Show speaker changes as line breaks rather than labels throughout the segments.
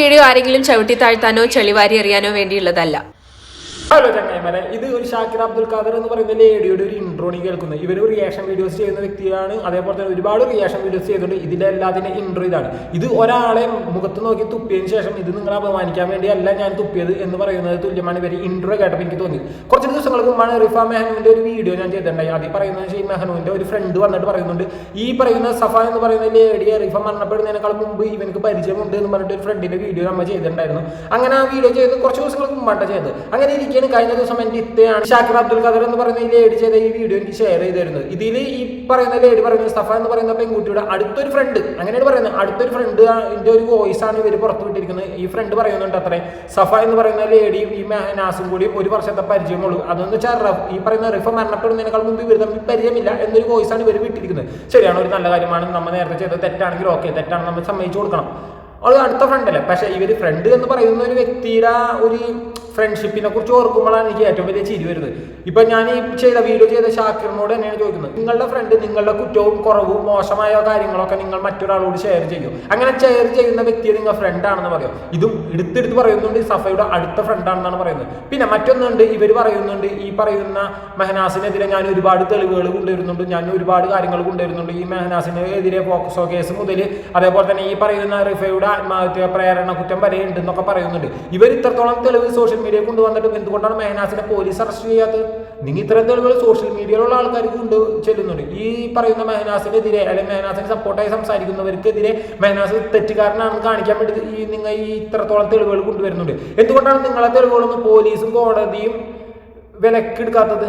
Video ആരെങ്കിലും ചവിട്ടി താഴ്ത്താനോ ചെളിവാരി എറിയാനോ വേണ്ടിയുള്ളതല്ല.
Hello ചങ്ങായിമാരെ. ഇത് ഒരു ഷാക്കിർ അബ്ദുൽ ഖാദർ എന്ന് പറയുന്ന ലേഡിയുടെ ഒരു ഇൻട്രോ നീ കേൾക്കുന്നത്. ഇവർ റിയാക്ഷൻ വീഡിയോസ് ചെയ്യുന്ന വ്യക്തിയാണ്. അതേപോലെ തന്നെ ഒരുപാട് റിയാക്ഷൻ വീഡിയോസ് ചെയ്തിട്ടുണ്ട്. ഇതിന്റെ എല്ലാത്തിന്റെ ഇൻട്രോ ഇതാണ്. ഇത് ഒരാളെ മുഖത്ത് നോക്കി തുപ്പിയതിന് ശേഷം ഇത് നിങ്ങളെ അപമാനിക്കാൻ വേണ്ടിയല്ല ഞാൻ തുപ്പിയത് എന്ന് പറയുന്നത് തുല്യമാണ് ഇവർ ഇൻട്രോ കേട്ടപ്പോൾ എനിക്ക് തോന്നി. കുറച്ച് ദിവസങ്ങൾക്ക് മുമ്പാണ് റിഫ മെഹനുവിന്റെ ഒരു വീഡിയോ ഞാൻ ചെയ്തിട്ടുണ്ടായി അതിൽ പറയുന്നത് ഈ മെഹനുവിന്റെ ഒരു ഫ്രണ്ട് വന്നിട്ട് പറയുന്നുണ്ട് ഈ പറയുന്ന സഫ എന്ന് പറയുന്ന ലേഡിയെ റിഫ മരണപ്പെടുന്നതിനേക്കാൾ മുമ്പ് ഇവനക്ക് പരിചയമുണ്ട് എന്ന് പറഞ്ഞിട്ട് ഒരു ഫ്രണ്ടിന്റെ വീഡിയോ നമ്മൾ ചെയ്തിട്ടുണ്ടായിരുന്നു. അങ്ങനെ ആ വീഡിയോ ചെയ്ത് കുറച്ച് ദിവസങ്ങൾക്ക് മുമ്പാണ് ചെയ്തത്. അങ്ങനെ ഇരിക്കുകയാണ് കഴിഞ്ഞ ദിവസം എന്റെ ഇത്തയാണ് ഷാക്കിർ അബ്ദുൽ ഖദർ എന്ന് പറയുന്ന ഈ ലേഡി ചെയ്ത ഈ വീഡിയോ എനിക്ക് ഷെയർ ചെയ്ത് തരുന്നത് ഇതിൽ ഈ പറയുന്ന ലേഡി പറയുന്നത് സഫ എന്ന് പറയുന്ന പെൺകുട്ടിയുടെ അടുത്തൊരു ഫ്രണ്ട് അങ്ങനെയാണ് പറയുന്നത്. അടുത്തൊരു ഫ്രണ്ട് എന്റെ ഒരു വോയിസ് ആണ് ഇവർ പുറത്തു വിട്ടിരിക്കുന്നത്. ഈ ഫ്രണ്ട് പറയുന്നുണ്ട് അത്രേ. സഫ എന്ന് പറയുന്ന ലേഡി ഈ നാസും കൂടി ഒരു വർഷത്തെ പരിചയമുള്ളൂ. അതെന്ന് വെച്ചാൽ ഈ പറയുന്ന റിഫ മരണപ്പെടുന്നതിനേക്കാൾ മുമ്പ് ഇവർ തമ്മിൽ പരിചയമില്ല എന്നൊരു വോയിസ് ആണ് ഇവർ വിട്ടിരിക്കുന്നത്. ശരിയാണ് ഒരു നല്ല കാര്യമാണ്. നമ്മൾ നേരത്തെ ചെയ്തത് തെറ്റാണെങ്കിൽ ഓക്കെ തെറ്റാണ് നമ്മൾ സമ്മതിച്ചു കൊടുക്കണം. അത് അടുത്ത ഫ്രണ്ട് അല്ലേ? പക്ഷേ ഇവർ ഫ്രണ്ട് എന്ന് പറയുന്ന ഒരു വ്യക്തിയുടെ ഒരു ഫ്രണ്ട്ഷിപ്പിനെ കുറിച്ച് ഓർക്കുമ്പോഴാണ് എനിക്ക് ഏറ്റവും വലിയ ചിരി വരുന്നത്. ഇപ്പൊ ഞാൻ ഈ ചെയ്ത വീഡിയോ ചെയ്ത ഷാക്കിറിനോട് തന്നെയാണ് ചോദിക്കുന്നത്. നിങ്ങളുടെ ഫ്രണ്ട് നിങ്ങളുടെ കുറ്റവും കുറവും മോശമായ കാര്യങ്ങളൊക്കെ നിങ്ങൾ മറ്റൊരാളോട് ഷെയർ ചെയ്യും. അങ്ങനെ ഷെയർ ചെയ്യുന്ന വ്യക്തിയെ നിങ്ങൾ ഫ്രണ്ടാണെന്ന് പറയും. ഇതും എടുത്തെടുത്ത് പറയുന്നുണ്ട് സഫയുടെ അടുത്ത ഫ്രണ്ട് ആണെന്നാണ് പറയുന്നത്. പിന്നെ മറ്റൊന്നുണ്ട് ഇവർ പറയുന്നുണ്ട് ഈ പറയുന്ന മെഹനാസിനെതിരെ ഞാൻ ഒരുപാട് തെളിവുകൾ കൊണ്ടുവരുന്നുണ്ട്. ഞാൻ ഒരുപാട് കാര്യങ്ങൾ കൊണ്ടുവരുന്നുണ്ട്. ഈ മെഹനാസിനെതിരെ പോക്സോ കേസ് മുതൽ അതേപോലെ തന്നെ ഈ പറയുന്ന റിഫയുടെ ആത്മഹത്യ പ്രേരണ കുറ്റം വരെ ഉണ്ടെന്നൊക്കെ പറയുന്നുണ്ട്. ഇവർ ഇത്രത്തോളം തെളിവ് സോഷ്യൽ മീഡിയ കൊണ്ടുവന്നിട്ട് എന്തുകൊണ്ടാണ് മേനാസിനെ പോലീസ് അറസ്റ്റ് ചെയ്യാത്തത്? നിങ്ങൾ ഇത്തരം തെളിവുകൾ സോഷ്യൽ മീഡിയയിലുള്ള ആൾക്കാർക്ക് കൊണ്ട് ചെല്ലുന്നുണ്ട്. ഈ പറയുന്ന മെഹനാസിനെതിരെ അല്ലെങ്കിൽ മെഹനാസിന് സപ്പോർട്ടായി സംസാരിക്കുന്നവർക്കെതിരെ മെഹനാസ് തെറ്റുകാരനാണെന്ന് കാണിക്കാൻ വേണ്ടി ഈ നിങ്ങൾ ഈ ഇത്രത്തോളം തെളിവുകൾ കൊണ്ടുവരുന്നുണ്ട്. എന്തുകൊണ്ടാണ് നിങ്ങളെ തെളിവുകളൊന്നും പോലീസും കോടതിയും വിലക്കെടുക്കാത്തത്?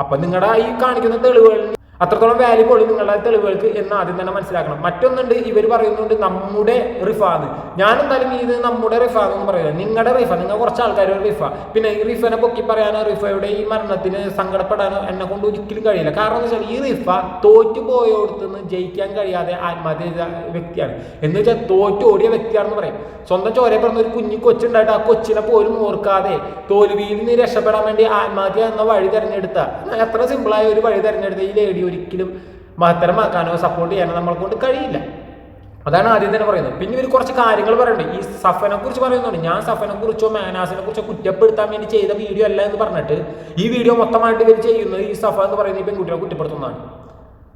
അപ്പം നിങ്ങളുടെ ഈ കാണിക്കുന്ന തെളിവുകളിൽ അത്രത്തോളം വാല്യൂബിൾ നിങ്ങളുടെ തെളിവുകൾക്ക് എന്ന് ആദ്യം തന്നെ മനസ്സിലാക്കണം. മറ്റൊന്നുണ്ട് ഇവർ പറയുന്നുണ്ട് നമ്മുടെ റിഫാന്ന് ഞാൻ എന്തായാലും ഇത് നമ്മുടെ റിഫാന്ന് പറയുന്നത് നിങ്ങളുടെ റിഫ നിങ്ങൾ കുറച്ച് ആൾക്കാർ ഒരു റിഫ. പിന്നെ ഈ റിഫനെ പൊക്കി പറയാനോ റിഫയുടെ ഈ മരണത്തിന് സങ്കടപ്പെടാനോ എന്നെ കൊണ്ട് ഒരിക്കലും കഴിയില്ല. കാരണം എന്ന് വെച്ചാൽ ഈ റിഫ തോറ്റു പോയോടത്തുനിന്ന് ജയിക്കാൻ കഴിയാതെ ആത്മഹത്യ ചെയ്ത വ്യക്തിയാണ്. എന്ന് വെച്ചാൽ തോറ്റു ഓടിയ വ്യക്തിയാണെന്ന് പറയും. സ്വന്തം ചോര പറഞ്ഞ ഒരു കുഞ്ഞു കൊച്ചുണ്ടായിട്ട് ആ കൊച്ചിനെ പോലും ഓർക്കാതെ തോൽവിയിൽ നിന്ന് രക്ഷപ്പെടാൻ വേണ്ടി ആത്മഹത്യ എന്ന വഴി തിരഞ്ഞെടുത്ത. എത്ര സിമ്പിളായ ഒരു വഴി തിരഞ്ഞെടുത്ത ഈ ലേഡി ഒരിക്കലും മഹത്തരമാക്കാനോ സപ്പോർട്ട് ചെയ്യാനോ നമ്മളെ കൊണ്ട് കഴിയില്ല. അതാണ് ആദ്യം തന്നെ പറയുന്നത്. പിന്നെ ഇവർ കുറച്ച് കാര്യങ്ങൾ പറയുന്നുണ്ട്. ഈ സഫനെ കുറിച്ച് പറയുന്നുണ്ട്. ഞാൻ സഫനെ കുറിച്ചോ മാനാസിനെ കുറിച്ചോ കുറ്റപ്പെടുത്താൻ വേണ്ടി ചെയ്ത വീഡിയോ അല്ല എന്ന് പറഞ്ഞിട്ട് ഈ വീഡിയോ മൊത്തമായിട്ട് ഇവർ ചെയ്യുന്നത് ഈ സഫ എന്ന് പറയുന്ന ഈ പെൺകുട്ടികളെ കുറ്റപ്പെടുത്തുന്നതാണ്.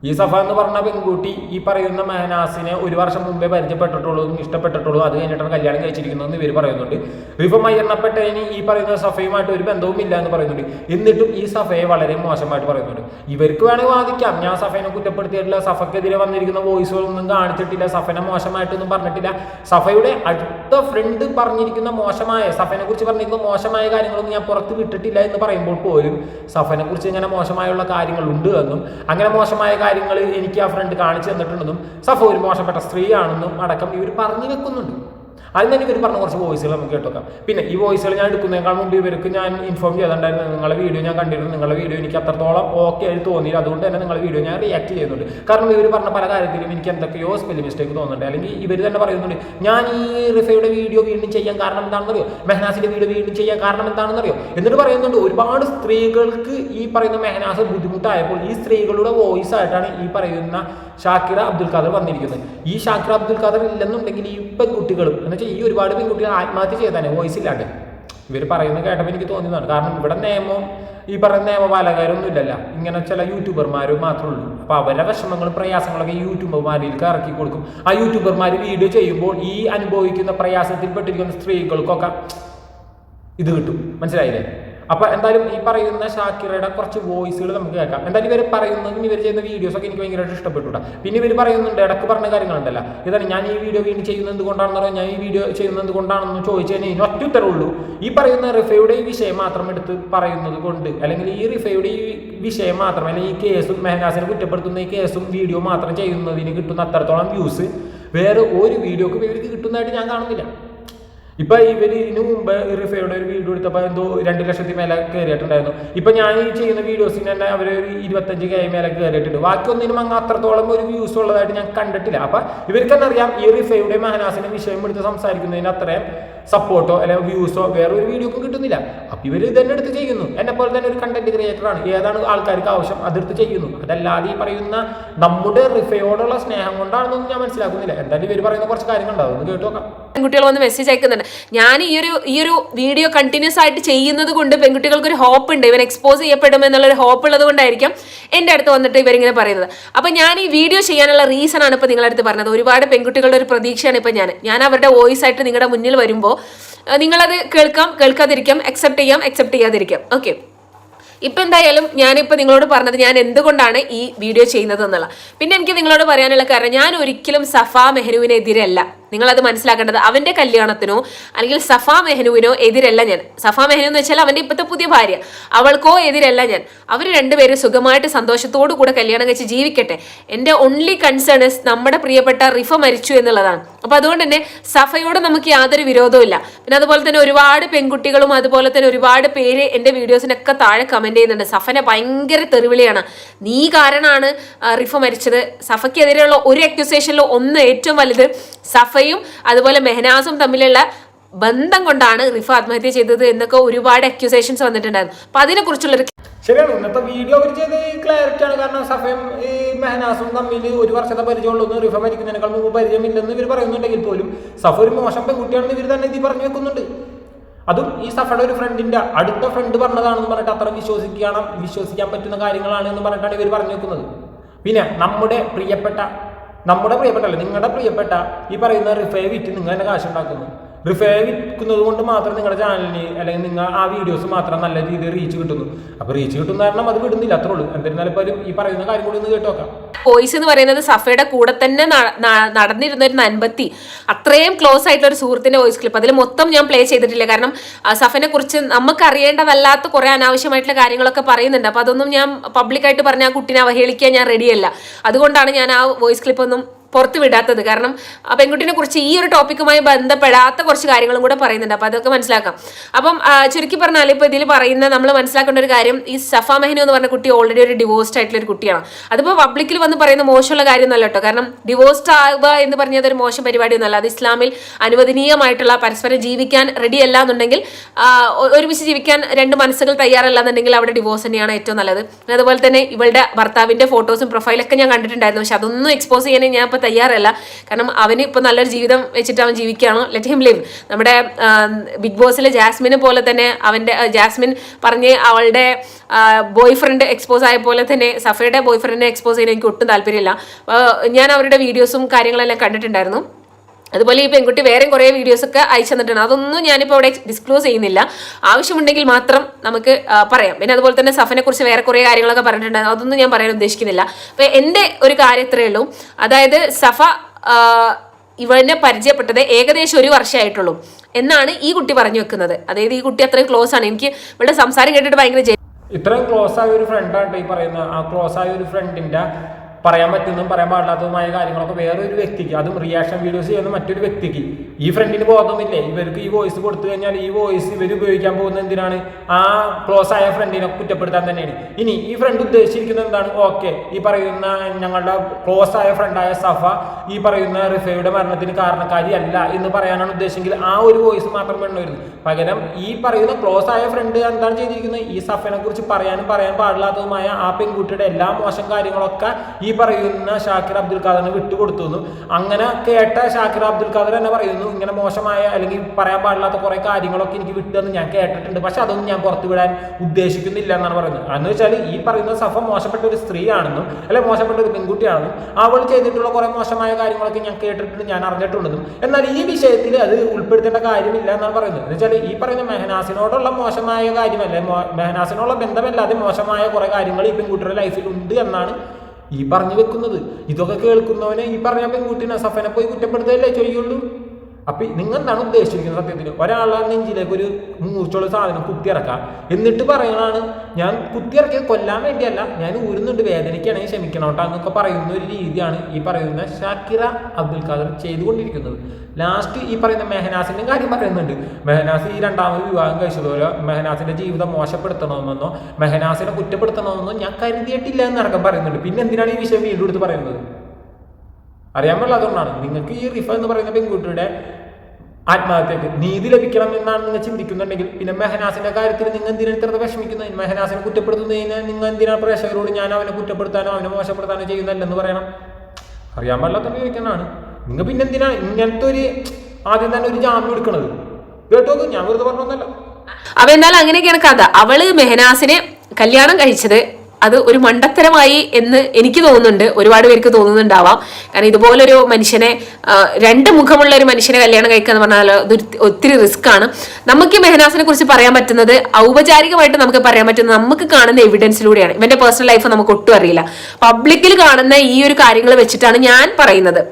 ഈ സഫ എന്ന് പറഞ്ഞ പെൺകുട്ടി ഈ പറയുന്ന മെഹനാസിനെ ഒരു വർഷം മുമ്പേ പരിചയപ്പെട്ടിട്ടുള്ളൂ ഇഷ്ടപ്പെട്ടിട്ടുള്ളൂ. അത് കഴിഞ്ഞിട്ടാണ് കല്യാണം കഴിച്ചിരിക്കുന്നതെന്ന് ഇവർ പറയുന്നുണ്ട്. റിഫ മയ്യണ്ണപ്പെട്ടതിന് ഈ പറയുന്ന സഫയുമായിട്ട് ഒരു ബന്ധവും ഇല്ല എന്ന് പറയുന്നുണ്ട്. എന്നിട്ടും ഈ സഫയെ വളരെ മോശമായിട്ട് പറയുന്നുണ്ട്. ഇവർക്ക് വേണമെങ്കിൽ വാദിക്കാം. ഞാൻ സഫേനെ കുറ്റപ്പെടുത്തിയിട്ടില്ല. സഫക്കെതിരെ വന്നിരിക്കുന്ന വോയിസുകളൊന്നും കാണിച്ചിട്ടില്ല. സഫനെ മോശമായിട്ടൊന്നും പറഞ്ഞിട്ടില്ല. സഫയുടെ അടുത്ത ഫ്രണ്ട് പറഞ്ഞിരിക്കുന്ന മോശമായ സഫനെ കുറിച്ച് പറഞ്ഞിരിക്കുന്ന മോശമായ കാര്യങ്ങളൊന്നും ഞാൻ പുറത്ത് വിട്ടിട്ടില്ല എന്ന് പറയുമ്പോൾ പോലും സഫനെ കുറിച്ച് ഇങ്ങനെ മോശമായുള്ള കാര്യങ്ങളുണ്ട് എന്നും അങ്ങനെ മോശമായ കാര്യങ്ങൾ എനിക്ക് ആ ഫ്രണ്ട് കാണിച്ചു തന്നിട്ടുണ്ടെന്നും സഫ ഒരു മോശപ്പെട്ട സ്ത്രീയാണെന്നും അടക്കം ഇവർ പറഞ്ഞു വെക്കുന്നുണ്ട്. അതിന് തന്നെ ഇവർ പറഞ്ഞ കുറച്ച് വോയിസുകൾ നമുക്ക് കേട്ടോക്കാം. പിന്നെ ഈ വോയിസുകൾ ഞാൻ എടുക്കുന്നതിനേക്കാൾ മുമ്പ് ഇവർക്ക് ഞാൻ ഇൻഫോം ചെയ്തിട്ടുണ്ടായിരുന്നു നിങ്ങളുടെ വീഡിയോ ഞാൻ കണ്ടിരുന്നു നിങ്ങളുടെ വീഡിയോ എനിക്ക് അത്രത്തോളം ഓക്കെ ആയിട്ട് തോന്നിയില്ല. അതുകൊണ്ട് തന്നെ നിങ്ങളുടെ വീഡിയോ ഞാൻ റിയാക്ട് ചെയ്യുന്നുണ്ട്. കാരണം ഇവർ പറഞ്ഞ പല കാര്യത്തിലും എനിക്ക് എന്തൊക്കെയോ സ്പെല്ലിംഗ് മിസ്റ്റേക്ക് തോന്നുന്നുണ്ട്. അല്ലെങ്കിൽ ഇവർ തന്നെ പറയുന്നുണ്ട് ഞാൻ ഈ റിഫയുടെ വീഡിയോ വീണ്ടും ചെയ്യാൻ കാരണം എന്താണെന്നറിയോ? മെഹനാസിന്റെ വീഡിയോ വീണ്ടും ചെയ്യാൻ കാരണം എന്താണെന്നറിയോ? എന്നിട്ട് പറയുന്നുണ്ട് ഒരുപാട് സ്ത്രീകൾക്ക് ഈ പറയുന്ന മെഹനാസ് ബുദ്ധിമുട്ടായപ്പോൾ ഈ സ്ത്രീകളുടെ വോയിസ് ആയിട്ടാണ് ഈ പറയുന്ന ഷാക്കിറ അബ്ദുൽ ഖാദർ വന്നിരിക്കുന്നത്. ഈ ഷാക്കിറ അബ്ദുൽ ഖാദർ ഇല്ലെന്നുണ്ടെങ്കിൽ ഈ പെൺകുട്ടികളും എന്ന് വെച്ചാൽ ഈ ഒരുപാട് പെൺകുട്ടികൾ ആത്മഹത്യ ചെയ്താനെ വോയിസ് ഇല്ലാണ്ട്. ഇവർ പറയുന്നത് കേട്ടപ്പോൾ എനിക്ക് തോന്നിയതാണ്. കാരണം ഇവിടെ നിയമം ഈ പറയുന്ന നിയമപാലകരൊന്നും ഇല്ലല്ല. ഇങ്ങനെ ചില യൂട്യൂബർമാരും മാത്രമേ ഉള്ളൂ. അപ്പോൾ അവരുടെ വിഷമങ്ങളും പ്രയാസങ്ങളൊക്കെ ഈ യൂട്യൂബർമാരിലേക്ക് ഇറക്കി കൊടുക്കും. ആ യൂട്യൂബർമാർ വീഡിയോ ചെയ്യുമ്പോൾ ഈ അനുഭവിക്കുന്ന പ്രയാസത്തിൽപ്പെട്ടിരിക്കുന്ന സ്ത്രീകൾക്കൊക്കെ ഇത് കിട്ടും. മനസ്സിലായില്ലേ? അപ്പൊ എന്തായാലും ഈ പറയുന്ന ഷാക്കിറയുടെ കുറച്ച് വോയിസുകൾ നമുക്ക് കേൾക്കാം. എന്തായാലും ഇവർ പറയുന്നതും ഇവർ ചെയ്യുന്ന വീഡിയോസ് ഒക്കെ എനിക്ക് ഭയങ്കരമായിട്ട് ഇഷ്ടപ്പെട്ടുട്ടോ. പിന്നെ ഇവർ പറയുന്നുണ്ട് ഇടയ്ക്ക് പറഞ്ഞ കാര്യങ്ങളുണ്ടല്ലോ. ഇതാണ് ഞാൻ ഈ വീഡിയോ വീണ്ടും ചെയ്യുന്നത് എന്തുകൊണ്ടാണെന്ന് പറയാം ഞാൻ ഈ വീഡിയോ ചെയ്യുന്നത് എന്തുകൊണ്ടാണെന്ന് ചോദിച്ചു കഴിഞ്ഞാൽ ഇതിന് ഒറ്റ ഉത്തരവുള്ളൂ ഈ പറയുന്ന റിഫയുടെ ഈ വിഷയം മാത്രം എടുത്ത് പറയുന്നത് കൊണ്ട് അല്ലെങ്കിൽ ഈ റിഫയുടെ ഈ വിഷയം മാത്രം അല്ലെങ്കിൽ ഈ കേസും മെഹനാസിനെ കുറ്റപ്പെടുത്തുന്ന ഈ കേസും വീഡിയോ മാത്രം ചെയ്യുന്നതിന് കിട്ടുന്ന അത്രത്തോളം വ്യൂസ് വേറെ ഒരു വീഡിയോക്കും ഇവർക്ക് കിട്ടുന്നതായിട്ട് ഞാൻ കാണുന്നില്ല. ഇപ്പൊ ഇവർ ഇതിനു മുമ്പ് റിഫയുടെ ഒരു വീഡിയോ എടുത്തപ്പോൾ എന്തോ രണ്ട് ലക്ഷത്തി മേലെ കയറിയിട്ടുണ്ടായിരുന്നു ഇപ്പൊ ഞാൻ ഈ ചെയ്യുന്ന വീഡിയോസിന് തന്നെ അവർ ഒരു ഇരുപത്തഞ്ച് കെ മേലെ കയറിയിട്ടുണ്ട് ബാക്കിയൊന്നിനും അങ്ങ് അത്രത്തോളം ഒരു വ്യൂസ് ഉള്ളതായിട്ട് ഞാൻ കണ്ടിട്ടില്ല. അപ്പൊ ഇവർക്ക് എന്നറിയാം അറിയാം ഈ റിഫയുടെ മഹനാസിന്റെ വിഷയം എടുത്ത് സംസാരിക്കുന്നതിന് അത്രയും സപ്പോർട്ടോ അല്ലെങ്കിൽ വ്യൂസോ വേറെ ഒരു വീഡിയോക്കും കിട്ടുന്നില്ല. അപ്പൊ ഇവർ ഇതന്നെ എടുത്ത് ചെയ്യുന്നു. എന്നെ പോലെ തന്നെ ഒരു കണ്ടന്റ് ക്രിയേറ്റർ ആണ്. ഏതാണ് ആൾക്കാർക്ക് ആവശ്യം അതെടുത്ത് ചെയ്യുന്നു. അതല്ലാതെ ഈ പറയുന്ന നമ്മുടെ റിഫയോടുള്ള സ്നേഹം കൊണ്ടാണെന്നൊന്നും ഞാൻ മനസ്സിലാക്കുന്നില്ല. എന്തായാലും ഇവർ പറയുന്ന കുറച്ച് കാര്യങ്ങളുണ്ടാവും ഒന്ന് കേട്ടു നോക്കാം.
പെൺകുട്ടികൾ വന്ന് മെസ്സേജ് അയക്കുന്നുണ്ട്. ഞാൻ ഈ ഒരു ഈ ഒരു വീഡിയോ കണ്ടിന്യൂസ് ആയിട്ട് ചെയ്യുന്നത് കൊണ്ട് പെൺകുട്ടികൾക്ക് ഒരു ഹോപ്പ് ഉണ്ട്. ഇവൻ എക്സ്പോസ് ചെയ്യപ്പെടും എന്നുള്ള ഒരു ഹോപ്പ് ഉള്ളത് കൊണ്ടായിരിക്കും എന്റെ അടുത്ത് വന്നിട്ട് ഇവരിങ്ങനെ പറയുന്നത്. അപ്പം ഞാൻ ഈ വീഡിയോ ചെയ്യാനുള്ള റീസൺ ആണ് ഇപ്പം നിങ്ങളുടെ അടുത്ത് പറഞ്ഞത്. ഒരുപാട് പെൺകുട്ടികളുടെ ഒരു പ്രതീക്ഷയാണ് ഇപ്പം ഞാൻ. ഞാൻ അവരുടെ വോയിസ് ആയിട്ട് നിങ്ങളുടെ മുന്നിൽ വരുമ്പോൾ അഹ് നിങ്ങളത് കേൾക്കാം കേൾക്കാതിരിക്കാം അക്സെപ്റ്റ് ചെയ്യാം അക്സെപ്റ്റ് ചെയ്യാതിരിക്കാം. ഓക്കെ ഇപ്പം എന്തായാലും ഞാനിപ്പോൾ നിങ്ങളോട് പറഞ്ഞത് ഞാൻ എന്തുകൊണ്ടാണ് ഈ വീഡിയോ ചെയ്യുന്നത് എന്നുള്ള. പിന്നെ എനിക്ക് നിങ്ങളോട് പറയാനുള്ള കാരണം ഞാൻ ഒരിക്കലും സഫ മെഹനുവിനെതിരല്ല നിങ്ങളത് മനസ്സിലാക്കേണ്ടത് അവന്റെ കല്യാണത്തിനോ അല്ലെങ്കിൽ സഫ മെഹനുവിനോ എതിരല്ല ഞാൻ. സഫ മെഹനു എന്ന് വെച്ചാൽ അവന്റെ ഇപ്പോഴത്തെ പുതിയ ഭാര്യ. അവൾക്കോ എതിരല്ല ഞാൻ. അവർ രണ്ടുപേരും സുഖമായിട്ട് സന്തോഷത്തോടു കൂടെ കല്യാണം കഴിച്ച് ജീവിക്കട്ടെ. എന്റെ ഓൺലി കൺസേൺ നമ്മുടെ പ്രിയപ്പെട്ട റിഫ മരിച്ചു എന്നുള്ളതാണ്. അപ്പൊ അതുകൊണ്ട് തന്നെ സഫയോട് നമുക്ക് യാതൊരു വിരോധവും ഇല്ല പിന്നെ അതുപോലെ തന്നെ ഒരുപാട് പെൺകുട്ടികളും അതുപോലെ തന്നെ ഒരുപാട് പേര് എന്റെ വീഡിയോസിനൊക്കെ താഴെ കമന്റ് ചെയ്യുന്നുണ്ട്. സഫനെ ഭയങ്കര തെറിവിളിയാണ്. നീ കാരണമാണ് റിഫ മരിച്ചത്. സഫയ്ക്കെതിരെയുള്ള ഒരു അക്യൂസേഷനിലും ഒന്ന് ഏറ്റവും വലുത് സഫയും അതുപോലെ മെഹനാസും തമ്മിലുള്ള ബന്ധം കൊണ്ടാണ് റിഫ ആത്മഹത്യ ചെയ്തത് എന്നൊക്കെ ഒരുപാട് അക്യൂസേഷൻസ് വന്നിട്ടുണ്ടായിരുന്നു. അപ്പൊ അതിനെക്കുറിച്ചുള്ളൊരു
ശരിയാണ്. ഇന്നത്തെ വീഡിയോ അവർ ചെയ്ത് ക്ലാരിറ്റി ആണ്. കാരണം സഫയും ഈ മെഹനാസും തമ്മിൽ ഒരു വർഷത്തെ പരിചയമുള്ളൂ റിഫ മരിക്കുന്നതിനേക്കാൾ മുമ്പ് പരിചയമില്ലെന്ന് ഇവർ പറയുന്നുണ്ടെങ്കിൽ പോലും സഫ ഒരു മോശം പെൺകുട്ടിയാണെന്ന് ഇവർ തന്നെ ഇത് പറഞ്ഞു വെക്കുന്നുണ്ട്. അതും ഈ സഫയുടെ ഒരു ഫ്രണ്ടിന്റെ അടുത്ത ഫ്രണ്ട് പറഞ്ഞതാണെന്ന് പറഞ്ഞിട്ട് അത്ര വിശ്വസിക്കണം വിശ്വസിക്കാൻ പറ്റുന്ന കാര്യങ്ങളാണ് എന്ന് പറഞ്ഞിട്ടാണ് ഇവർ പറഞ്ഞു വെക്കുന്നത്. പിന്നെ നമ്മുടെ പ്രിയപ്പെട്ട നമ്മുടെ പ്രിയപ്പെട്ടല്ല നിങ്ങളുടെ പ്രിയപ്പെട്ട ഈ പറയുന്ന റിഫൈ വിറ്റ് നിങ്ങൾ തന്നെ കാശ് റിഫയെ വിൽക്കുന്നത് കൊണ്ട് മാത്രം നിങ്ങളുടെ ചാനലിന് അല്ലെങ്കിൽ നിങ്ങൾ ആ വീഡിയോസ് മാത്രം നല്ല രീതിയിൽ റീച്ച് കിട്ടുന്നു. അപ്പൊ റീച്ച് കിട്ടുന്ന കാരണം അത് വിടുന്നില്ല അത്രേ ഉള്ളൂ. എന്നിരുന്നാലും പോലും ഈ പറയുന്ന കാര്യം കൂടി ഒന്ന് കേട്ടോക്കാം
വോയിസ് എന്ന് പറയുന്നത് സഫയുടെ കൂടെ തന്നെ നടന്നിരുന്ന ഒരു നൻപത്തി. അത്രയും ക്ലോസ് ആയിട്ടുള്ള ഒരു സുഹൃത്തിന്റെ വോയിസ് ക്ലിപ്പ് അതിൽ മൊത്തം ഞാൻ പ്ലേ ചെയ്തിട്ടില്ല. കാരണം സഫനെ കുറിച്ച് നമുക്ക് അറിയേണ്ടതല്ലാത്ത കുറെ അനാവശ്യമായിട്ടുള്ള കാര്യങ്ങളൊക്കെ പറയുന്നുണ്ട്. അപ്പൊ അതൊന്നും ഞാൻ പബ്ലിക്കായിട്ട് പറഞ്ഞ ആ കുട്ടിനെ അവഹേളിക്കാൻ ഞാൻ റെഡിയല്ല അതുകൊണ്ടാണ് ഞാൻ ആ വോയിസ് ക്ലിപ്പ് ഒന്നും പുറത്ത് വിടാത്തത് കാരണം ആ പെൺകുട്ടിനെ കുറിച്ച് ഈ ഒരു ടോപ്പിക്കുമായി ബന്ധപ്പെടാത്ത കുറച്ച് കാര്യങ്ങളും കൂടെ പറയുന്നുണ്ട്. അപ്പൊ അതൊക്കെ മനസ്സിലാക്കാം. അപ്പം ചുരുക്കി പറഞ്ഞാൽ ഇപ്പൊ ഇതിൽ പറയുന്ന നമ്മൾ മനസ്സിലാക്കേണ്ട ഒരു കാര്യം ഈ സഫ മെഹനു എന്ന് പറഞ്ഞ കുട്ടി ഓൾറെഡി ഒരു ഡിവോഴ്സ്ഡ് ആയിട്ടുള്ള ഒരു കുട്ടിയാണ്. അതിപ്പോൾ പബ്ലിക്കിൽ വന്ന് പറയുന്ന മോശമുള്ള കാര്യമൊന്നുമല്ല കേട്ടോ. കാരണം ഡിവോഴ്സ്ഡ് ആവുക എന്ന് പറഞ്ഞത് ഒരു മോശം പരിപാടിയൊന്നുമല്ല. അത് ഇസ്ലാമിൽ അനുവദനീയമായിട്ടുള്ള പരസ്പരം ജീവിക്കാൻ റെഡി അല്ല എന്നുണ്ടെങ്കിൽ ഒരുമിച്ച് ജീവിക്കാൻ രണ്ട് മനസ്സുകൾ തയ്യാറല്ല എന്നുണ്ടെങ്കിൽ അവിടെ ഡിവോഴ്സ് തന്നെയാണ് ഏറ്റവും നല്ലത്. അതുപോലെ തന്നെ ഇവളുടെ ഭർത്താവിന്റെ ഫോട്ടോസും പ്രൊഫൈലൊക്കെ ഞാൻ കണ്ടിട്ടുണ്ടായിരുന്നു. പക്ഷെ അതൊന്നും എക്സ്പോസ് ചെയ്യാനേ ഞാൻ ഇപ്പോൾ തയ്യാറല്ല. കാരണം അവന് ഇപ്പൊ നല്ലൊരു ജീവിതം വെച്ചിട്ട് അവൻ ജീവിക്കുകയാണ്. ലെറ്റ് ഹിം ലിവ് നമ്മുടെ ബിഗ് ബോസിലെ ജാസ്മിനെ പോലെ തന്നെ അവന്റെ ജാസ്മിൻ പറഞ്ഞ് അവളുടെ ബോയ് ഫ്രണ്ട് എക്സ്പോസ് ആയ പോലെ തന്നെ സഫയുടെ ബോയ് ഫ്രണ്ടിനെ എക്സ്പോസ് ചെയ്യാൻ എനിക്ക് ഒട്ടും താല്പര്യമില്ല. ഞാൻ അവരുടെ വീഡിയോസും കാര്യങ്ങളെല്ലാം കണ്ടിട്ടുണ്ടായിരുന്നു. അതുപോലെ ഈ പെൺകുട്ടി വേറെ കുറേ വീഡിയോസ് ഒക്കെ അയച്ചു തന്നിട്ടുണ്ട് അതൊന്നും ഞാനിപ്പോൾ അവിടെ ഡിസ്ക്ലോസ് ചെയ്യുന്നില്ല. ആവശ്യമുണ്ടെങ്കിൽ മാത്രം നമുക്ക് പറയാം. പിന്നെ അതുപോലെ തന്നെ സഫനെ കുറിച്ച് വേറെ കുറേ കാര്യങ്ങളൊക്കെ പറഞ്ഞിട്ടുണ്ട്. അതൊന്നും ഞാൻ പറയാൻ ഉദ്ദേശിക്കുന്നില്ല. അപ്പൊ എന്റെ ഒരു കാര്യം ഇത്രയേ ഉള്ളൂ. അതായത് സഫ ഇവനെ പരിചയപ്പെട്ടത് ഏകദേശം ഒരു വർഷമായിട്ടുള്ളൂ. എന്നാണ് ഈ കുട്ടി പറഞ്ഞു വെക്കുന്നത്. അതായത് ഈ കുട്ടി അത്രയും ക്ലോസ് ആണ്. എനിക്ക് ഇവളുടെ സംസാരം കേട്ടിട്ട് ഭയങ്കര
ഇത്രയും ക്ലോസ് ആയ ഒരു ഫ്രണ്ടാണ് ഈ പറയുന്ന. ആ ക്ലോസ് ആയ ഒരു ഫ്രണ്ടിന്റെ പറയാൻ പറ്റുന്നതും പറയാൻ പാടില്ലാത്തതുമായ കാര്യങ്ങളൊക്കെ വേറെ ഒരു വ്യക്തിക്ക് അതും റിയാക്ഷൻ വീഡിയോസ് ചെയ്യുന്ന മറ്റൊരു വ്യക്തിക്ക്. ഈ ഫ്രണ്ടിന് ബോധമില്ലേ? ഇവർക്ക് ഈ വോയിസ് കൊടുത്തു കഴിഞ്ഞാൽ ഈ വോയിസ് ഇവർ ഉപയോഗിക്കാൻ പോകുന്ന എന്തിനാണ്? ആ ക്ലോസ് ആയ ഫ്രണ്ടിനെ കുറ്റപ്പെടുത്താൻ തന്നെയാണ്. ഇനി ഈ ഫ്രണ്ട് ഉദ്ദേശിച്ചിരിക്കുന്നത് എന്താണ്? ഓക്കെ ഈ പറയുന്ന ഞങ്ങളുടെ ക്ലോസ് ആയ ഫ്രണ്ടായ സഫ ഈ പറയുന്ന റിഫയുടെ മരണത്തിന് കാരണക്കാരി അല്ല എന്ന് പറയാനാണ് ഉദ്ദേശമെങ്കിൽ ആ ഒരു വോയിസ് മാത്രം വേണമായിരുന്നു. പകരം ഈ പറയുന്ന ക്ലോസ് ആയ ഫ്രണ്ട് എന്താണ് ചെയ്തിരിക്കുന്നത്? ഈ സഫനെ കുറിച്ച് പറയാനും പറയാൻ പാടില്ലാത്തതുമായ ആ പെൺകുട്ടിയുടെ എല്ലാ മോശം കാര്യങ്ങളൊക്കെ ഈ പറയുന്ന ഷാക്കിർ അബ്ദുൽ ഖാദറിന് വിട്ടുകൊടുത്തു അങ്ങനെ കേട്ട ഷാക്കിർ അബ്ദുൽ ഖാദർ തന്നെ പറയുന്നു ഇങ്ങനെ മോശമായ അല്ലെങ്കിൽ പറയാൻ പാടില്ലാത്ത കുറെ കാര്യങ്ങളൊക്കെ എനിക്ക് വിട്ടെന്ന് ഞാൻ കേട്ടിട്ടുണ്ട്. പക്ഷെ അതൊന്നും ഞാൻ പുറത്തു വിടാൻ ഉദ്ദേശിക്കുന്നില്ല എന്നാണ് പറയുന്നത്. എന്ന് വെച്ചാൽ ഈ പറയുന്ന സഫ മോശപ്പെട്ട ഒരു സ്ത്രീയാണെന്നും അല്ലെ മോശപ്പെട്ട ഒരു പെൺകുട്ടിയാണെന്നും അവൾ ചെയ്തിട്ടുള്ള കുറെ മോശമായ കാര്യങ്ങളൊക്കെ ഞാൻ കേട്ടിട്ടുണ്ട് ഞാൻ അറിഞ്ഞിട്ടുണ്ടെന്നും. എന്നാൽ ഈ വിഷയത്തിൽ അത് ഉൾപ്പെടുത്തേണ്ട കാര്യമില്ല എന്നാണ് പറയുന്നത്. എന്ന് വെച്ചാൽ ഈ പറയുന്ന മെഹനാസിനോടുള്ള മോശമായ കാര്യമല്ല മെഹനാസിനോടുള്ള ബന്ധമല്ലാതെ മോശമായ കുറെ കാര്യങ്ങൾ ഈ പെൺകുട്ടിയുടെ ലൈഫിൽ ഉണ്ട് എന്നാണ് ഈ പറഞ്ഞു വെക്കുന്നത്. ഇതൊക്കെ കേൾക്കുന്നവനെ ഈ പറഞ്ഞ പെൺകുട്ടിനെ സഫനെ പോയി കുറ്റപ്പെടുത്തല്ലേ ചെയ്യുള്ളൂ അപ്പൊ നിങ്ങൾ എന്താണ് ഉദ്ദേശിച്ചിരിക്കുന്നത് സത്യത്തിന് ഒരാളെ നെഞ്ചിലേക്ക് ഒരു മൂർച്ചുള്ള സാധനം കുത്തിയിറക്കാം. എന്നിട്ട് പറയണതാണ് ഞാൻ കുത്തിയിറക്കിയത് കൊല്ലാൻ വേണ്ടിയല്ല ഞാൻ ഊരുന്നുണ്ട് വേദനയ്ക്കാണെങ്കിൽ ക്ഷമിക്കണം കേട്ടോ എന്നൊക്കെ പറയുന്ന ഒരു രീതിയാണ് ഈ പറയുന്ന ഷാക്കിറ അബ്ദുൽ ഖാദർ ചെയ്തുകൊണ്ടിരിക്കുന്നത്. ലാസ്റ്റ് ഈ പറയുന്ന മെഹനാസിന്റെ കാര്യം പറയുന്നുണ്ട്. മെഹനാസ് ഈ രണ്ടാമത് വിവാഹം കഴിച്ചതുപോലെ മെഹനാസിന്റെ ജീവിതം മോശപ്പെടുത്തണമെന്നോ മെഹനാസിനെ കുറ്റപ്പെടുത്തണമെന്നോ ഞാൻ കരുതിയിട്ടില്ല എന്നടക്കം പറയുന്നുണ്ട്. പിന്നെ എന്തിനാണ് ഈ വിഷയം വീണ്ടും എടുത്ത് പറയുന്നത്? അറിയാൻ പാടില്ല അതുകൊണ്ടാണ് നിങ്ങൾക്ക് ഈ റിഫ എന്ന് പറയുന്ന പെൺകുട്ടിയുടെ ആത്മഹത്യക്ക് നീതി ലഭിക്കണം എന്നാണ് നിങ്ങൾ ചിന്തിക്കുന്നുണ്ടെങ്കിൽ പിന്നെ മെഹനാസിന്റെ കാര്യത്തിൽ നിങ്ങൾ എന്തിനാണ് ഇത്ര വിഷമിക്കുന്നത്? മെഹനാസിനെ കുറ്റപ്പെടുത്തുന്നതിന് നിങ്ങൾ എന്തിനാണ് പ്രേക്ഷകരോട് ഞാൻ അവനെ കുറ്റപ്പെടുത്താനോ അവനെ മോശപ്പെടുത്താനോ ചെയ്യുന്നല്ലെന്ന് പറയണം? അറിയാൻ പാടില്ലാത്ത ചോദിക്കുന്നതാണ്. നിങ്ങൾ പിന്നെ എന്തിനാണ് ഇങ്ങനത്തെ ഒരു ആദ്യം തന്നെ ഒരു ജാമ്യം എടുക്കണത്? കേട്ടോ ഞാൻ വെറുതെ പറഞ്ഞൊന്നല്ല.
അപ്പൊ എന്നാൽ അങ്ങനെയൊക്കെയാണ് കഥ. അവൾ മെഹനാസിനെ കല്യാണം കഴിച്ചത്. അത് ഒരു മണ്ടത്തരമായി എന്ന് എനിക്ക് തോന്നുന്നുണ്ട്. ഒരുപാട് പേർക്ക് തോന്നുന്നുണ്ടാവാം. കാരണം ഇതുപോലൊരു മനുഷ്യനെ രണ്ട് മുഖമുള്ള ഒരു മനുഷ്യനെ കല്യാണം കഴിക്കുക എന്ന് പറഞ്ഞാൽ അതൊരു ഒത്തിരി റിസ്ക് ആണ്. നമുക്ക് മെഹനാസിനെ കുറിച്ച് പറയാൻ പറ്റുന്നത് ഔപചാരികമായിട്ട് നമുക്ക് പറയാൻ പറ്റുന്നത് നമുക്ക് കാണുന്ന എവിഡൻസിലൂടെയാണ് ഇവന്റെ പേഴ്സണൽ ലൈഫ് നമുക്ക് ഒട്ടും അറിയില്ല. പബ്ലിക്കിൽ കാണുന്ന ഈ ഒരു കാര്യങ്ങൾ വെച്ചിട്ടാണ് ഞാൻ പറയുന്നത്.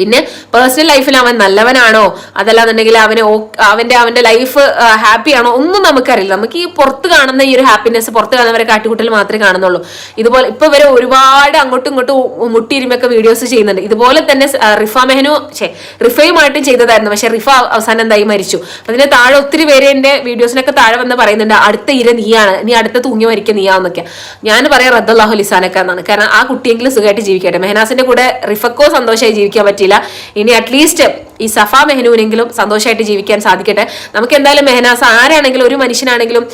പിന്നെ പേഴ്സണൽ ലൈഫിൽ അവൻ നല്ലവനാണോ? അതല്ലാന്നുണ്ടെങ്കിൽ അവന് അവന്റെ അവന്റെ ലൈഫ് ഹാപ്പി ആണോ? ഒന്നും നമുക്കറിയില്ല. നമുക്ക് ഈ പുറത്ത് കാണുന്ന ഈ ഒരു ഹാപ്പിനെസ് പുറത്ത് കാണുന്നവരെ കാട്ടിക്കൂട്ടൽ മാത്രമേ കാണുന്നുള്ളൂ. ഇതുപോലെ ഇപ്പൊ ഇവരെ ഒരുപാട് അങ്ങോട്ടും ഇങ്ങോട്ടും മുട്ടിയിരുമൊക്കെ വീഡിയോസ് ചെയ്യുന്നുണ്ട്. ഇതുപോലെ തന്നെ റിഫ മെഹനു റിഫയുമായിട്ടും ചെയ്തതായിരുന്നു. പക്ഷെ റിഫ അവസാനം എന്തായി? മരിച്ചു. അതിന് താഴെ ഒത്തിരി പേര് എന്റെ വീഡിയോസിനൊക്കെ താഴെ വന്ന് പറയുന്നുണ്ട് അടുത്ത ഇര നീയാണ്. നീ അടുത്ത തൂങ്ങി മരിക്കുക നീയാന്നൊക്കെ. ഞാൻ പറയാം റദ്ദല്ലാഹു ലിസാനക്ക എന്നാണ്. കാരണം ആ കുട്ടിയെങ്കിലും സുഖമായിട്ട് ജീവിക്കട്ടെ. മെഹനാസിന്റെ കൂടെ റിഫക്കോ സന്തോഷമായി ജീവിക്കാൻ പറ്റിയില്ല. ഇനി അറ്റ്ലീസ്റ്റ് ഈ സഫ മെഹനുവിനെങ്കിലും സന്തോഷമായിട്ട് ജീവിക്കാൻ സാധിക്കട്ടെ. നമുക്ക് എന്തായാലും മെഹനാസ് ആരാണെങ്കിലും ഒരു മനുഷ്യനാണെങ്കിലും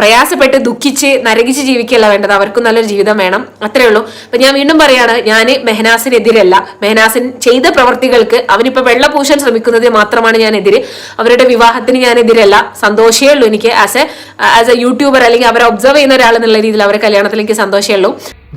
പ്രയാസപ്പെട്ട് ദുഃഖിച്ച് നരകിച്ച് ജീവിക്കുകയല്ല വേണ്ടത്. അവർക്കും നല്ലൊരു ജീവിതം വേണം. അത്രേ ഉള്ളൂ. അപ്പൊ ഞാൻ വീണ്ടും പറയാണ് ഞാൻ മെഹനാസിനെതിരല്ല. മെഹനാസിൻ ചെയ്ത പ്രവർത്തികൾക്ക് അവനിപ്പോ വെള്ളപൂശാൻ ശ്രമിക്കുന്നത് മാത്രമാണ് ഞാൻ എതിര് അവരുടെ വിവാഹത്തിന് ഞാൻ എതിരല്ല സന്തോഷമേ ഉള്ളൂ എനിക്ക്. As a as a YouTuber അല്ലെങ്കിൽ അവരെ ഒബ്സർവ് ചെയ്യുന്ന ഒരാൾ എന്നുള്ള രീതിയിൽ അവരെ കല്യാണത്തിൽ എനിക്ക് സന്തോഷമേ ഉള്ളൂ.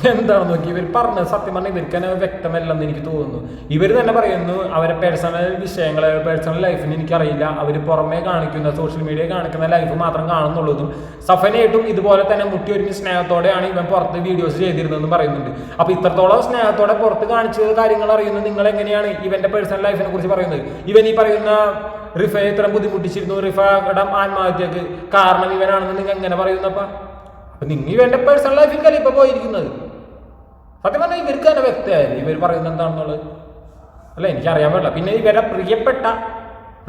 എന്താണ് നോക്കി? ഇവർ പറഞ്ഞത് സത്യം പറഞ്ഞാൽ ഇവർക്ക് തന്നെ വ്യക്തമല്ലെന്ന് എനിക്ക് തോന്നുന്നു. ഇവർ തന്നെ പറയുന്നു അവരെ പേഴ്സണൽ വിഷയങ്ങൾ പേഴ്സണൽ ലൈഫിന് എനിക്കറിയില്ല. അവർ പുറമേ കാണിക്കുന്ന സോഷ്യൽ മീഡിയ കാണിക്കുന്ന ലൈഫ് മാത്രം കാണുന്നുള്ളതും സഫനായിട്ടും ഇതുപോലെ തന്നെ മുട്ടി ഒരുങ്ങി സ്നേഹത്തോടെയാണ് ഇവൻ പുറത്ത് വീഡിയോസ് ചെയ്തിരുന്നതെന്ന് പറയുന്നുണ്ട്. അപ്പൊ ഇത്രത്തോളം സ്നേഹത്തോടെ പുറത്ത് കാണിച്ച കാര്യങ്ങൾ അറിയുന്നത് നിങ്ങൾ എങ്ങനെയാണ് ഇവന്റെ പേഴ്സണൽ ലൈഫിനെ കുറിച്ച് പറയുന്നത്? ഇവൻ ഈ പറയുന്ന റിഫയെ ഇത്ര ബുദ്ധിമുട്ടിച്ചിരുന്നു. റിഫയുടെ ആത്മഹത്യക്ക് കാരണം ഇവനാണെന്ന് നിങ്ങൾ എങ്ങനെ പറയുന്നപ്പ അപ്പൊ? നിങ്ങൾ ഇവന്റെ പേഴ്സണൽ ലൈഫിൽ ഇപ്പൊ പോയിരിക്കുന്നത്. സത്യം പറഞ്ഞാൽ ഇവർക്ക് തന്നെ വ്യക്തമായില്ലേ? ഇവർ പറയുന്നത് എന്താണെന്നുള്ളത്? അല്ല? എനിക്കറിയാൻ പാടില്ല പിന്നെ ഇവരെ പ്രിയപ്പെട്ട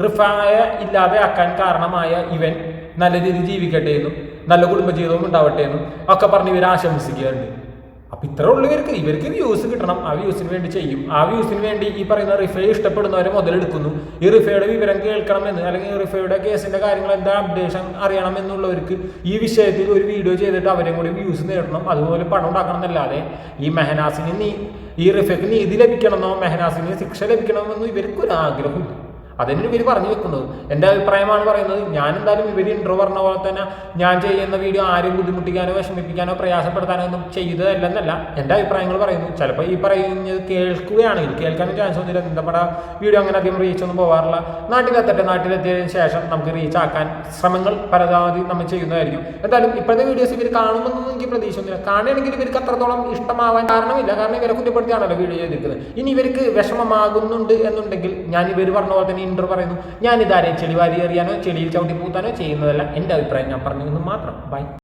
റിഫായ ഇല്ലാതെ ആക്കാൻ കാരണമായ ഇവൻ നല്ല രീതിയിൽ ജീവിക്കട്ടെ എന്നും നല്ല കുടുംബജീവിതവും ഉണ്ടാവട്ടെ എന്നും ഒക്കെ പറഞ്ഞ് ഇവർ ആശംസിക്കുകയുണ്ട്. അപ്പൊ ഇത്ര ഉള്ളു ഇവർക്ക്. ഇവർക്ക് വ്യൂസ് കിട്ടണം. ആ വ്യൂസിന് വേണ്ടി ചെയ്യും. ആ വ്യൂസിന് വേണ്ടി ഈ പറയുന്ന റിഫേ ഇഷ്ടപ്പെടുന്നവരെ മുതലെടുക്കുന്നു. ഈ റിഫയുടെ വിവരം കേൾക്കണമെന്ന് അല്ലെങ്കിൽ റിഫയുടെ കേസിന്റെ കാര്യങ്ങൾ എന്താ അപ്ഡേഷൻ അറിയണം എന്നുള്ളവർക്ക് ഈ വിഷയത്തിൽ ഒരു വീഡിയോ ചെയ്തിട്ട് അവരെയും കൂടി വ്യൂസ് നേടണം. അതുപോലെ പണം ഉണ്ടാക്കണം എന്നല്ലാതെ ഈ മെഹനാസിന് നീ ഈ റിഫയ്ക്ക് നീതി ലഭിക്കണമെന്നോ മെഹനാസിന് ശിക്ഷ ലഭിക്കണമെന്നോ ഇവർക്ക് ഒരു ആഗ്രഹമില്ല അതിന് ഇവർ പറഞ്ഞു വെക്കുന്നത്. എന്റെ അഭിപ്രായമാണ് പറയുന്നത്. ഞാൻ എന്തായാലും ഇവർ ഇൻട്രോ പറഞ്ഞ പോലെ തന്നെ ഞാൻ ചെയ്യുന്ന വീഡിയോ ആരെയും ബുദ്ധിമുട്ടിക്കാനോ വിഷമിപ്പിക്കാനോ പ്രയാസപ്പെടുത്താനോ ഒന്നും ചെയ്തതല്ലെന്നല്ല എന്റെ അഭിപ്രായങ്ങൾ പറയുന്നു. ചിലപ്പോൾ ഈ പറയുന്നത് കേൾക്കുകയാണെങ്കിൽ കേൾക്കാനും ചാൻസ് ഒന്നുമില്ല നമ്മുടെ വീഡിയോ അങ്ങനെ അധികം റീച്ച് ഒന്നും പോകാറില്ല നാട്ടിലെത്തട്ടെ നാട്ടിലെത്തിയതിനു ശേഷം നമുക്ക് റീച്ച് ആക്കാൻ ശ്രമങ്ങൾ പരമാവധി നമ്മൾ ചെയ്യുന്നതായിരിക്കും. എന്തായാലും ഇപ്പോഴത്തെ വീഡിയോസ് ഇവർ കാണുമെന്നൊന്നും എനിക്ക് പ്രതീക്ഷയൊന്നുമില്ല. കാണുകയാണെങ്കിൽ ഇവർക്ക് അത്രത്തോളം ഇഷ്ടമാവാൻ കാരണമില്ല. കാരണം ഇവരെ കുറ്റപ്പെടുത്തിയാണല്ലോ വീഡിയോ ചെയ്തിരിക്കുന്നത്. ഇനി ഇവർക്ക് വിഷമമാകുന്നുണ്ട് എന്നുണ്ടെങ്കിൽ ഞാൻ ഇവർ പറഞ്ഞ പോലെ തന്നെ ഇന്റർ പറയുന്നു. ഞാനിതാരെയും ചെളി വാരി എറിയാനോ ചെളിയിൽ ചവിട്ടി പൂത്താനോ ചെയ്യുന്നതല്ല. എന്റെ അഭിപ്രായം ഞാൻ പറഞ്ഞതെന്ന് മാത്രം. ബൈ